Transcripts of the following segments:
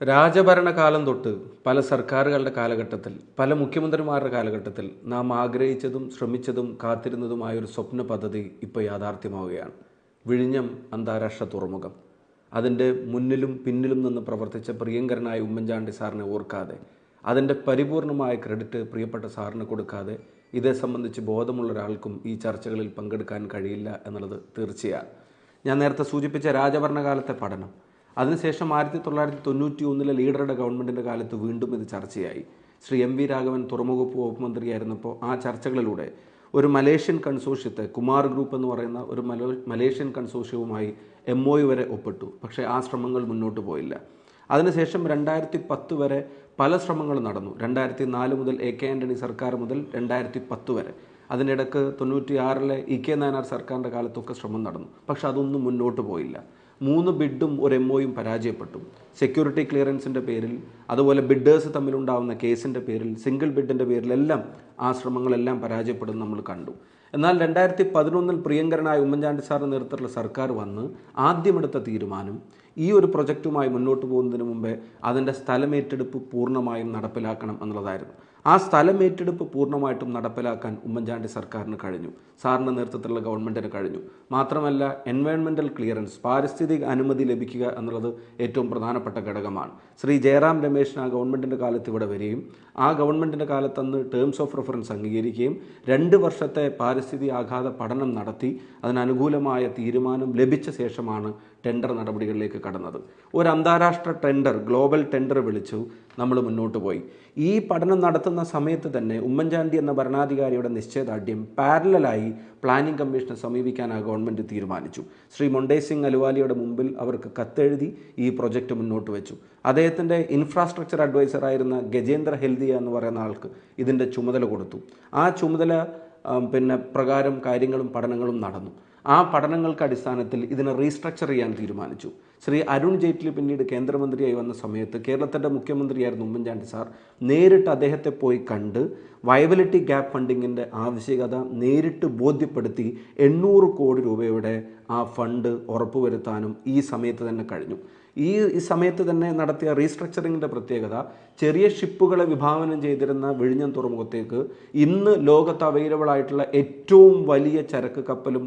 രാജഭരണകാലം തൊട്ട് പല സർക്കാരുകളുടെ കാലഘട്ടത്തിൽ പല മുഖ്യമന്ത്രിമാരുടെ കാലഘട്ടത്തിൽ നാം ആഗ്രഹിച്ചതും ശ്രമിച്ചതും കാത്തിരുന്നതുമായ ഒരു സ്വപ്ന പദ്ധതി ഇപ്പോൾ യാഥാർത്ഥ്യമാവുകയാണ്. വിഴിഞ്ഞം അന്താരാഷ്ട്ര തുറമുഖം. അതിന്റെ മുന്നിലും പിന്നിലും നിന്ന് പ്രവർത്തിച്ച പ്രിയങ്കരനായ ഉമ്മൻചാണ്ടി സാറിനെ ഓർക്കാതെ അതിന്റെ പരിപൂർണമായ ക്രെഡിറ്റ് പ്രിയപ്പെട്ട സാറിന് കൊടുക്കാതെ ഇതേ സംബന്ധിച്ച് ബോധമുള്ള ഒരാൾക്കും ഈ ചർച്ചകളിൽ പങ്കെടുക്കാൻ കഴിയില്ല എന്നുള്ളത് തീർച്ചയാണ്. ഞാൻ നേരത്തെ സൂചിപ്പിച്ച രാജഭരണകാലത്തെ പഠനം അതിനുശേഷം ആയിരത്തി തൊള്ളായിരത്തി തൊണ്ണൂറ്റി ഒന്നിലെ ലീഡറുടെ ഗവൺമെന്റിന്റെ കാലത്ത് വീണ്ടും ഇത് ചർച്ചയായി. ശ്രീ എം വി രാഘവൻ തുറമുഖ വകുപ്പ് മന്ത്രിയായിരുന്നപ്പോൾ ആ ചർച്ചകളിലൂടെ ഒരു മലേഷ്യൻ കൺസോഷ്യത്തെ കുമാർ ഗ്രൂപ്പ് എന്ന് പറയുന്ന ഒരു മലോ മലേഷ്യൻ കൺസോഷ്യവുമായി എം ഒ വരെ ഒപ്പിട്ടു. പക്ഷേ ആ ശ്രമങ്ങൾ മുന്നോട്ട് പോയില്ല. അതിനുശേഷം രണ്ടായിരത്തി പത്ത് വരെ പല ശ്രമങ്ങളും നടന്നു. രണ്ടായിരത്തി നാല് മുതൽ എ കെ ആന്റണി സർക്കാർ മുതൽ രണ്ടായിരത്തി പത്ത് വരെ. അതിനിടക്ക് തൊണ്ണൂറ്റി ആറിലെ ഇ കെ നായനാർ സർക്കാരിന്റെ കാലത്തൊക്കെ ശ്രമം നടന്നു. പക്ഷെ അതൊന്നും മുന്നോട്ട് പോയില്ല. മൂന്ന് ബിഡും ഒരു എംഒയും പരാജയപ്പെട്ടു. സെക്യൂരിറ്റി ക്ലിയറൻസിന്റെ പേരിൽ അതുപോലെ ബിഡേഴ്സ് തമ്മിലുണ്ടാവുന്ന കേസിന്റെ പേരിൽ സിംഗിൾ ബിഡിന്റെ പേരിലെല്ലാം ആ ശ്രമങ്ങളെല്ലാം പരാജയപ്പെടുന്നു നമ്മൾ കണ്ടു. എന്നാൽ രണ്ടായിരത്തി പതിനൊന്നിൽ പ്രിയങ്കരനായ ഉമ്മൻചാണ്ടി സാറിന്റെ നേതൃത്വത്തിലുള്ള സർക്കാർ വന്ന് ആദ്യമെടുത്ത തീരുമാനം ഈ ഒരു പ്രൊജക്റ്റുമായി മുന്നോട്ട് പോകുന്നതിന് മുമ്പേ അതിന്റെ സ്ഥലമേറ്റെടുപ്പ് പൂർണമായും നടപ്പിലാക്കണം എന്നുള്ളതായിരുന്നു. ആ സ്ഥലം ഏറ്റെടുപ്പ് പൂർണമായിട്ടും നടപ്പിലാക്കാൻ ഉമ്മൻചാണ്ടി സർക്കാരിന് കഴിഞ്ഞു. സാറിന്റെ നേതൃത്വത്തിലുള്ള ഗവൺമെന്റിന് കഴിഞ്ഞു. മാത്രമല്ല എൻവയോൺമെന്റൽ ക്ലിയറൻസ് പാരിസ്ഥിതിക അനുമതി ലഭിക്കുക എന്നുള്ളത് ഏറ്റവും പ്രധാനപ്പെട്ട ഘടകമാണ്. ശ്രീ ജയറാം രമേശിന് ആ ഗവൺമെന്റിന്റെ കാലത്ത് ഇവിടെ വരികയും ആ ഗവൺമെന്റിന്റെ കാലത്തന്ന് ടേംസ് ഓഫ് റെഫറൻസ് അംഗീകരിക്കുകയും രണ്ട് വർഷത്തെ പാരിസ്ഥിതി ആഘാത പഠനം നടത്തി അതിനനുകൂലമായ തീരുമാനം ലഭിച്ച ശേഷമാണ് ടെൻഡർ നടപടികളിലേക്ക് കടന്നത്. ഒരു അന്താരാഷ്ട്ര ടെൻഡർ ഗ്ലോബൽ ടെൻഡർ വിളിച്ചു നമ്മൾ മുന്നോട്ട് പോയി. ഈ പഠനം നടത്തുന്ന സമയത്ത് തന്നെ ഉമ്മൻചാണ്ടി എന്ന ഭരണാധികാരിയുടെ നിശ്ചയദാർഢ്യം പാരലായി പ്ലാനിംഗ് കമ്മീഷനെ സമീപിക്കാൻ ആ ഗവൺമെന്റ് തീരുമാനിച്ചു. ശ്രീ മൊണ്ടേ സിംഗ് അലുവാലിയുടെ മുമ്പിൽ അവർക്ക് കത്തെഴുതി ഈ പ്രൊജക്റ്റ് മുന്നോട്ട് വെച്ചു. അദ്ദേഹത്തിന്റെ ഇൻഫ്രാസ്ട്രക്ചർ അഡ്വൈസറായിരുന്ന ഗജേന്ദ്ര ഹെൽദിയ എന്ന് പറയുന്ന ആൾക്ക് ഇതിന്റെ ചുമതല കൊടുത്തു. ആ ചുമതല പിന്നെ പ്രകാരം കാര്യങ്ങളും പഠനങ്ങളും നടന്നു. ആ പഠനങ്ങൾക്ക് അടിസ്ഥാനത്തിൽ ഇതിനെ റീസ്ട്രക്ചർ ചെയ്യാൻ തീരുമാനിച്ചു. ശ്രീ അരുൺ ജെയ്റ്റ്ലി പിന്നീട് കേന്ദ്രമന്ത്രിയായി വന്ന സമയത്ത് കേരളത്തിന്റെ മുഖ്യമന്ത്രിയായിരുന്നു ഉമ്മൻചാണ്ടി സാർ. നേരിട്ട് അദ്ദേഹത്തെ പോയി കണ്ട് വയബിലിറ്റി ഗ്യാപ്പ് ഫണ്ടിങ്ങിന്റെ ആവശ്യകത നേരിട്ട് ബോധ്യപ്പെടുത്തി എണ്ണൂറ് കോടി രൂപയുടെ ആ ഫണ്ട് ഉറപ്പുവരുത്താനും ഈ സമയത്ത് തന്നെ കഴിഞ്ഞു. ഈ ഈ സമയത്ത് തന്നെ നടത്തിയ റീസ്ട്രക്ചറിങ്ങിന്റെ പ്രത്യേകത ചെറിയ ഷിപ്പുകളെ വിഭാവനം ചെയ്തിരുന്ന വിഴിഞ്ഞം തുറമുഖത്തേക്ക് ഇന്ന് ലോകത്ത് അവൈലബിൾ ആയിട്ടുള്ള ഏറ്റവും വലിയ ചരക്ക് കപ്പലും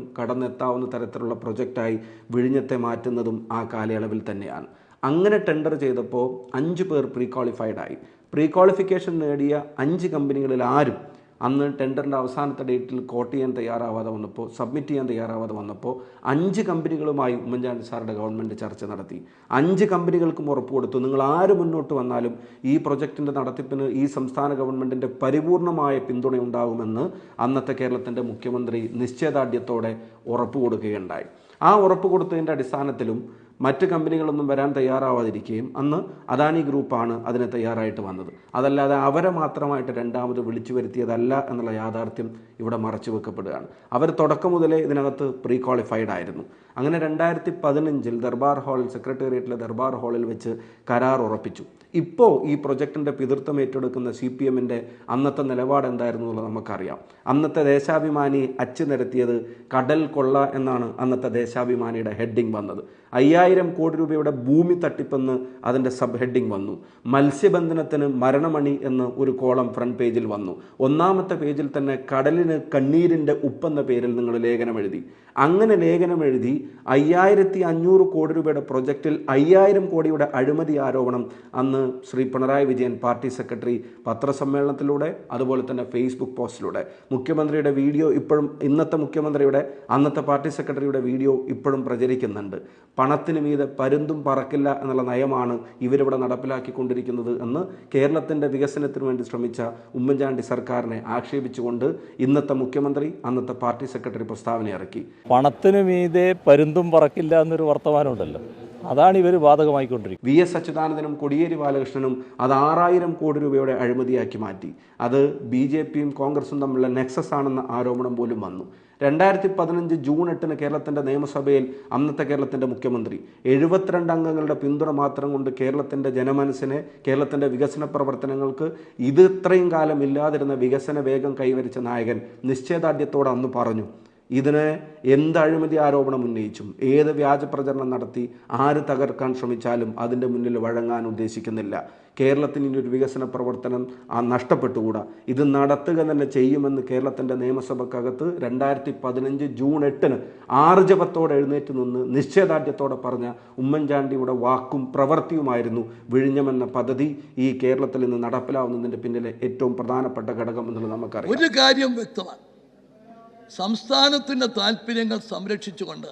കടന്നെത്താവുന്ന തരത്തിലുള്ള പ്രൊജക്റ്റായി വിഴിഞ്ഞത്തെ മാറ്റുന്നതും ആ കാലയളവിൽ തന്നെയാണ്. അങ്ങനെ ടെൻഡർ ചെയ്തപ്പോൾ അഞ്ച് പേർ പ്രീ ക്വാളിഫൈഡ് ആയി. പ്രീ ക്വാളിഫിക്കേഷൻ നേടിയ അഞ്ച് കമ്പനികളിൽ ആരും അന്ന് ടെൻഡറിന്റെ അവസാനത്തെ ഡേറ്റിൽ കോട്ട് ചെയ്യാൻ തയ്യാറാവാതെ വന്നപ്പോൾ സബ്മിറ്റ് ചെയ്യാൻ തയ്യാറാവാതെ വന്നപ്പോൾ അഞ്ച് കമ്പനികളുമായി ഉമ്മൻചാണ്ടി സാറുടെ ഗവൺമെന്റ് ചർച്ച നടത്തി. അഞ്ച് കമ്പനികൾക്കും ഉറപ്പ് കൊടുത്തു. നിങ്ങൾ ആര് മുന്നോട്ട് വന്നാലും ഈ പ്രൊജക്റ്റിന്റെ നടത്തിപ്പിന് ഈ സംസ്ഥാന ഗവൺമെന്റിന്റെ പരിപൂർണമായ പിന്തുണ ഉണ്ടാകുമെന്ന് അന്നത്തെ കേരളത്തിന്റെ മുഖ്യമന്ത്രി നിശ്ചയദാർഢ്യത്തോടെ ഉറപ്പ് കൊടുക്കുകയുണ്ടായി. ആ ഉറപ്പ് കൊടുത്തതിന്റെ അടിസ്ഥാനത്തിലും മറ്റ് കമ്പനികളൊന്നും വരാൻ തയ്യാറാവാതിരിക്കുകയും അന്ന് അദാനി ഗ്രൂപ്പാണ് അതിന് തയ്യാറായിട്ട് വന്നത്. അതല്ലാതെ അവരെ മാത്രമായിട്ട് രണ്ടാമത് വിളിച്ചു വരുത്തിയതല്ല എന്നുള്ള യാഥാർത്ഥ്യം ഇവിടെ മറച്ചു വെക്കപ്പെടുകയാണ്. അവർ തുടക്കം മുതലേ ഇതിനകത്ത് പ്രീ ക്വാളിഫൈഡ് ആയിരുന്നു. അങ്ങനെ രണ്ടായിരത്തി പതിനഞ്ചിൽ ദർബാർ ഹാളിൽ സെക്രട്ടേറിയറ്റിലെ ദർബാർ ഹാളിൽ വെച്ച് കരാർ ഉറപ്പിച്ചു. ഇപ്പോൾ ഈ പ്രൊജക്ടിന്റെ പിതൃത്വം ഏറ്റെടുക്കുന്ന സി പി എമ്മിന്റെ അന്നത്തെ നിലപാട് എന്തായിരുന്നു എന്നുള്ളത് നമുക്കറിയാം. അന്നത്തെ ദേശാഭിമാനി അച്ചു നിരത്തിയത് കടൽ കൊള്ള എന്നാണ് അന്നത്തെ ദേശാഭിമാനിയുടെ ഹെഡിങ് വന്നത്. അയ്യായിരം കോടി രൂപയുടെ ഭൂമി തട്ടിപ്പെന്ന് അതിന്റെ സബ് ഹെഡിങ് വന്നു. മത്സ്യബന്ധനത്തിന് മരണമണി എന്ന് ഒരു കോളം ഫ്രണ്ട് പേജിൽ വന്നു. ഒന്നാമത്തെ പേജിൽ തന്നെ കടലിന് കണ്ണീരിന്റെ ഉപ്പെന്ന പേരിൽ നിങ്ങൾ ലേഖനം എഴുതി. അങ്ങനെ ലേഖനം എഴുതി അയ്യായിരത്തി അഞ്ഞൂറ് കോടി രൂപയുടെ പ്രൊജക്റ്റിൽ അയ്യായിരം കോടിയുടെ അഴിമതി ആരോപണം അന്ന് ശ്രീ പിണറായി വിജയൻ പാർട്ടി സെക്രട്ടറി പത്രസമ്മേളനത്തിലൂടെ അതുപോലെ തന്നെ ഫേസ്ബുക്ക് പോസ്റ്റിലൂടെ. മുഖ്യമന്ത്രിയുടെ വീഡിയോ ഇപ്പോഴും ഇന്നത്തെ മുഖ്യമന്ത്രിയുടെ അന്നത്തെ പാർട്ടി സെക്രട്ടറിയുടെ വീഡിയോ ഇപ്പോഴും പ്രചരിക്കുന്നുണ്ട്. പണത്തിന് മീതെ പരുന്തും പറക്കില്ല എന്നുള്ള നയമാണ് ഇവരിവിടെ നടപ്പിലാക്കിക്കൊണ്ടിരിക്കുന്നത് എന്ന് കേരളത്തിന്റെ വികസനത്തിന് വേണ്ടി ശ്രമിച്ച ഉമ്മൻചാണ്ടി സർക്കാരിനെ ആക്ഷേപിച്ചുകൊണ്ട് ഇന്നത്തെ മുഖ്യമന്ത്രി അന്നത്തെ പാർട്ടി സെക്രട്ടറി പ്രസ്താവന ഇറക്കി പണത്തിന് മീതെ പരുന്തും പറക്കില്ല എന്നൊരു വർത്തമാനമുണ്ടല്ലോ. അതാണ് ഇവർ ബാധകമായിക്കൊണ്ടിരിക്കുന്നത്. വി എസ് അച്യുതാനന്ദനും കൊടിയേരി ബാലകൃഷ്ണനും അത് ആറായിരം കോടി രൂപയുടെ അഴിമതിയാക്കി മാറ്റി. അത് ബി ജെ പിയും കോൺഗ്രസും തമ്മിലുള്ള നെക്സസ് ആണെന്ന ആരോപണം പോലും വന്നു. രണ്ടായിരത്തി പതിനഞ്ച് ജൂൺ എട്ടിന് കേരളത്തിന്റെ നിയമസഭയിൽ അന്നത്തെ കേരളത്തിന്റെ മുഖ്യമന്ത്രി. എഴുപത്തിരണ്ട് അംഗങ്ങളുടെ പിന്തുണ മാത്രം കൊണ്ട് കേരളത്തിന്റെ ജനമനസ്സിനെ കേരളത്തിന്റെ വികസന പ്രവർത്തനങ്ങൾക്ക് ഇത് ഇത്രയും കാലം ഇല്ലാതിരുന്ന വികസന വേഗം കൈവരിച്ച നായകൻ നിശ്ചയദാർഢ്യത്തോടെ അന്ന് പറഞ്ഞു. ഇതിന് എന്ത് അഴിമതി ആരോപണം ഉന്നയിച്ചും ഏത് വ്യാജ പ്രചരണം നടത്തി ആര് തകർക്കാൻ ശ്രമിച്ചാലും അതിന്റെ മുന്നിൽ വഴങ്ങാൻ ഉദ്ദേശിക്കുന്നില്ല. കേരളത്തിന് ഇനി ഒരു വികസന പ്രവർത്തനം ആ നഷ്ടപ്പെട്ടുകൂടാ. ഇത് നടത്തുക തന്നെ ചെയ്യുമെന്ന് കേരളത്തിന്റെ നിയമസഭക്കകത്ത് രണ്ടായിരത്തി പതിനഞ്ച് ജൂൺ എട്ടിന് ആർജവത്തോടെ എഴുന്നേറ്റ് നിന്ന് നിശ്ചയദാർഢ്യത്തോടെ പറഞ്ഞ ഉമ്മൻചാണ്ടിയുടെ വാക്കും പ്രവൃത്തിയുമായിരുന്നു വിഴിഞ്ഞമെന്ന പദ്ധതി ഈ കേരളത്തിൽ നിന്ന് നടപ്പിലാവുന്നതിന്റെ പിന്നിലെ ഏറ്റവും പ്രധാനപ്പെട്ട ഘടകം എന്നുള്ളത് നമുക്കറിയാം. ഒരു കാര്യം വ്യക്തമാണ്. സംസ്ഥാനത്തിന്റെ താല്പര്യങ്ങൾ സംരക്ഷിച്ചുകൊണ്ട്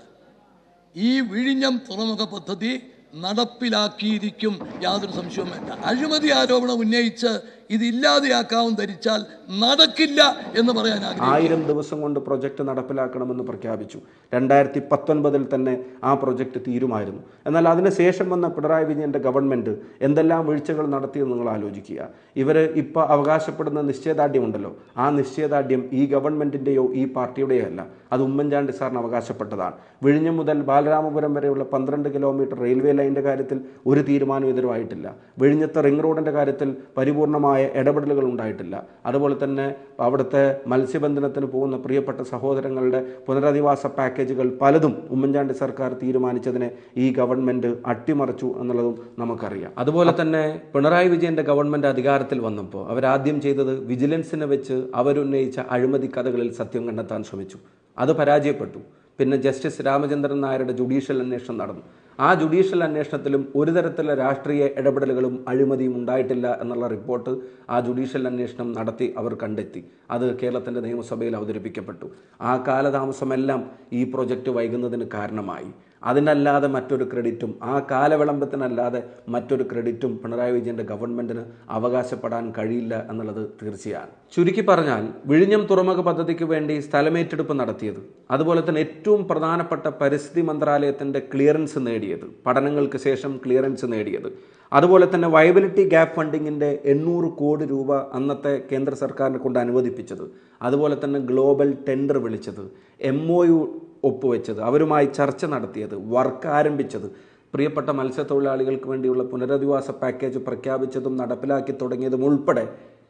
ഈ വിഴിഞ്ഞം തുറമുഖ പദ്ധതി നടപ്പിലാക്കിയിരിക്കും. യാതൊരു സംശയവും വേണ്ട അഴിമതി ആരോപണം ഉന്നയിച്ച് ഇത് ഇല്ലാതെയാക്കാവും ധരിച്ചാൽ നടക്കില്ല എന്ന് പറയാൻ ആയിരം ദിവസം കൊണ്ട് പ്രൊജക്ട് നടപ്പിലാക്കണമെന്ന് പ്രഖ്യാപിച്ചു. രണ്ടായിരത്തി പത്തൊൻപതിൽ തന്നെ ആ പ്രൊജക്ട് തീരുമായിരുന്നു. എന്നാൽ അതിനുശേഷം വന്ന പിണറായി വിജയന്റെ ഗവൺമെന്റ് എന്തെല്ലാം വീഴ്ചകൾ നടത്തിയെന്ന് നിങ്ങൾ ആലോചിക്കുക. ഇവർ ഇപ്പോൾ അവകാശപ്പെടുന്ന നിശ്ചയദാർഢ്യമുണ്ടല്ലോ. ആ നിശ്ചയദാർഢ്യം ഈ ഗവൺമെന്റിന്റെയോ ഈ പാർട്ടിയുടെയോ അല്ല. അത് ഉമ്മൻചാണ്ടി സാറിന് അവകാശപ്പെട്ടതാണ്. വിഴിഞ്ഞം മുതൽ ബാലരാമപുരം വരെയുള്ള പന്ത്രണ്ട് കിലോമീറ്റർ റെയിൽവേ ലൈനിന്റെ കാര്യത്തിൽ ഒരു തീരുമാനം എതിരായിട്ടില്ല വിഴിഞ്ഞത്തെ റിംഗ് റോഡിന്റെ കാര്യത്തിൽ പരിപൂർണമായ ഇടപെടലുകൾ ഉണ്ടായിട്ടില്ല. അതുപോലെ തന്നെ അവിടുത്തെ മത്സ്യബന്ധനത്തിന് പോകുന്ന പ്രിയപ്പെട്ട സഹോദരങ്ങളുടെ പുനരധിവാസ പാക്കേജുകൾ പലതും ഉമ്മൻചാണ്ടി സർക്കാർ തീരുമാനിച്ചതിനെ ഈ ഗവൺമെന്റ് അട്ടിമറിച്ചു എന്നുള്ളതും നമുക്കറിയാം. അതുപോലെ തന്നെ പിണറായി വിജയന്റെ ഗവൺമെന്റ് അധികാരത്തിൽ വന്നപ്പോൾ അവരാദ്യം ചെയ്തത് വിജിലൻസിനെ വെച്ച് അവരുന്നയിച്ച അഴിമതി കഥകളിൽ സത്യം കണ്ടെത്താൻ ശ്രമിച്ചു. അത് പരാജയപ്പെട്ടു. പിന്നെ ജസ്റ്റിസ് രാമചന്ദ്രൻ നായരുടെ ജുഡീഷ്യൽ അന്വേഷണം നടന്നു. ആ ജുഡീഷ്യൽ അന്വേഷണത്തിലും ഒരു തരത്തിലുള്ള രാഷ്ട്രീയ ഇടപെടലുകളും അഴിമതിയും ഉണ്ടായിട്ടില്ല എന്നുള്ള റിപ്പോർട്ട് ആ ജുഡീഷ്യൽ അന്വേഷണം നടത്തി അവർ കണ്ടെത്തി. അത് കേരളത്തിന്റെ നിയമസഭയിൽ അവതരിപ്പിക്കപ്പെട്ടു. ആ കാലതാമസമെല്ലാം ഈ പ്രൊജക്റ്റ് വൈകുന്നതിന് കാരണമായി. അതിനല്ലാതെ മറ്റൊരു ക്രെഡിറ്റും ആ കാലവിളംബത്തിനല്ലാതെ മറ്റൊരു ക്രെഡിറ്റും പിണറായി വിജയന്റെ ഗവൺമെന്റിന് അവകാശപ്പെടാൻ കഴിയില്ല എന്നുള്ളത് തീർച്ചയാണ്. ചുരുക്കി പറഞ്ഞാൽ വിഴിഞ്ഞം തുറമുഖ പദ്ധതിക്ക് വേണ്ടി സ്ഥലമേറ്റെടുപ്പ് നടത്തിയത് അതുപോലെ തന്നെ ഏറ്റവും പ്രധാനപ്പെട്ട പരിസ്ഥിതി മന്ത്രാലയത്തിന്റെ ക്ലിയറൻസ് നേടിയത് പഠനങ്ങൾക്ക് ശേഷം ക്ലിയറൻസ് നേടിയത്. അതുപോലെ തന്നെ വയബിലിറ്റി ഗ്യാപ്പ് ഫണ്ടിങ്ങിന്റെ എണ്ണൂറ് കോടി രൂപ അന്നത്തെ കേന്ദ്ര സർക്കാരിനെ കൊണ്ട് അനുവദിപ്പിച്ചത് അതുപോലെ തന്നെ ഗ്ലോബൽ ടെൻഡർ വിളിച്ചത് എം ഒ യു ഒപ്പുവെച്ചത് അവരുമായി ചർച്ച നടത്തിയത് വർക്ക് ആരംഭിച്ചത് പ്രിയപ്പെട്ട മത്സ്യത്തൊഴിലാളികൾക്ക് വേണ്ടിയുള്ള പുനരധിവാസ പാക്കേജ് പ്രഖ്യാപിച്ചതും നടപ്പിലാക്കി തുടങ്ങിയതും ഉൾപ്പെടെ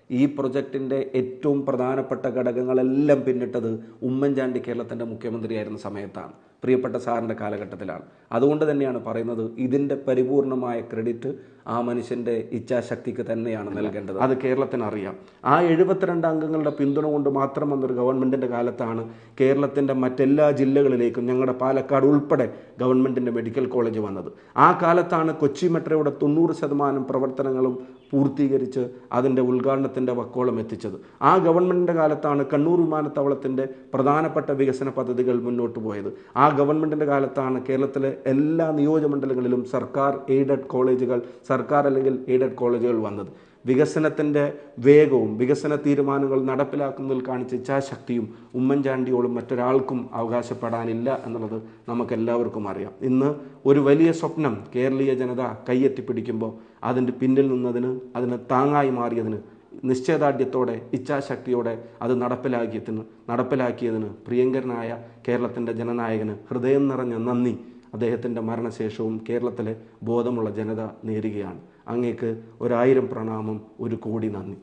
ഈ പ്രൊജക്റ്റിന്റെ ഏറ്റവും പ്രധാനപ്പെട്ട ഘടകങ്ങളെല്ലാം പിന്നിട്ടത് ഉമ്മൻചാണ്ടി കേരളത്തിന്റെ മുഖ്യമന്ത്രിയായിരുന്ന സമയത്താണ്. പ്രിയപ്പെട്ട സാറിന്റെ കാലഘട്ടത്തിലാണ്. അതുകൊണ്ട് തന്നെയാണ് പറയുന്നത് ഇതിന്റെ പരിപൂർണമായ ക്രെഡിറ്റ് ആ മനുഷ്യന്റെ ഇച്ഛാശക്തിക്ക് തന്നെയാണ് നൽകേണ്ടത്. അത് കേരളത്തിന് അറിയാം ആ എഴുപത്തിരണ്ട് അംഗങ്ങളുടെ പിന്തുണ കൊണ്ട് മാത്രം വന്നൊരു ഗവൺമെന്റിന്റെ കാലത്താണ് കേരളത്തിന്റെ മറ്റെല്ലാ ജില്ലകളിലേക്കും ഞങ്ങളുടെ പാലക്കാട് ഉൾപ്പെടെ ഗവൺമെന്റിന്റെ മെഡിക്കൽ കോളേജ് വന്നത്. ആ കാലത്താണ് കൊച്ചി മെട്രോയുടെ തൊണ്ണൂറ് ശതമാനം പ്രവർത്തനങ്ങളും പൂർത്തീകരിച്ച് അതിന്റെ ഉദ്ഘാടനത്തിന്റെ വക്കോളം എത്തിച്ചത്. ആ ഗവൺമെന്റിന്റെ കാലത്താണ് കണ്ണൂർ വിമാനത്താവളത്തിന്റെ പ്രധാനപ്പെട്ട വികസന പദ്ധതികൾ മുന്നോട്ട് പോയത്. ആ ഗവൺമെന്റിന്റെ കാലത്താണ് കേരളത്തിലെ എല്ലാ നിയോജകമണ്ഡലങ്ങളിലും സർക്കാർ എയ്ഡഡ് കോളേജുകൾ സർക്കാർ അല്ലെങ്കിൽ എയ്ഡഡ് കോളേജുകൾ വന്നത്. വികസനത്തിന്റെ വേഗവും വികസന തീരുമാനങ്ങൾ നടപ്പിലാക്കുന്നതിൽ കാണിച്ച ഇച്ഛാശക്തിയും ഉമ്മൻചാണ്ടിയോളും മറ്റൊരാൾക്കും അവകാശപ്പെടാനില്ല എന്നുള്ളത് നമുക്കെല്ലാവർക്കും അറിയാം. ഇന്ന് ഒരു വലിയ സ്വപ്നം കേരളീയ ജനത കൈയെത്തിപ്പിടിക്കുമ്പോൾ അതിന്റെ പിന്നിൽ നിന്നതിന് അതിന് താങ്ങായി മാറിയതിന് നിശ്ചയദാർഢ്യത്തോടെ ഇച്ഛാശക്തിയോടെ അത് നടപ്പിലാക്കിയതിന് നടപ്പിലാക്കിയതിന് പ്രിയങ്കരനായ കേരളത്തിന്റെ ജനനായകന് ഹൃദയം നിറഞ്ഞ നന്ദി. അദ്ദേഹത്തിന്റെ മരണശേഷവും കേരളത്തിലെ ബോധമുള്ള ജനത നേരുകയാണ്. അങ്ങേക്ക് ഒരായിരം പ്രണാമം ഒരു കോടി നന്ദി.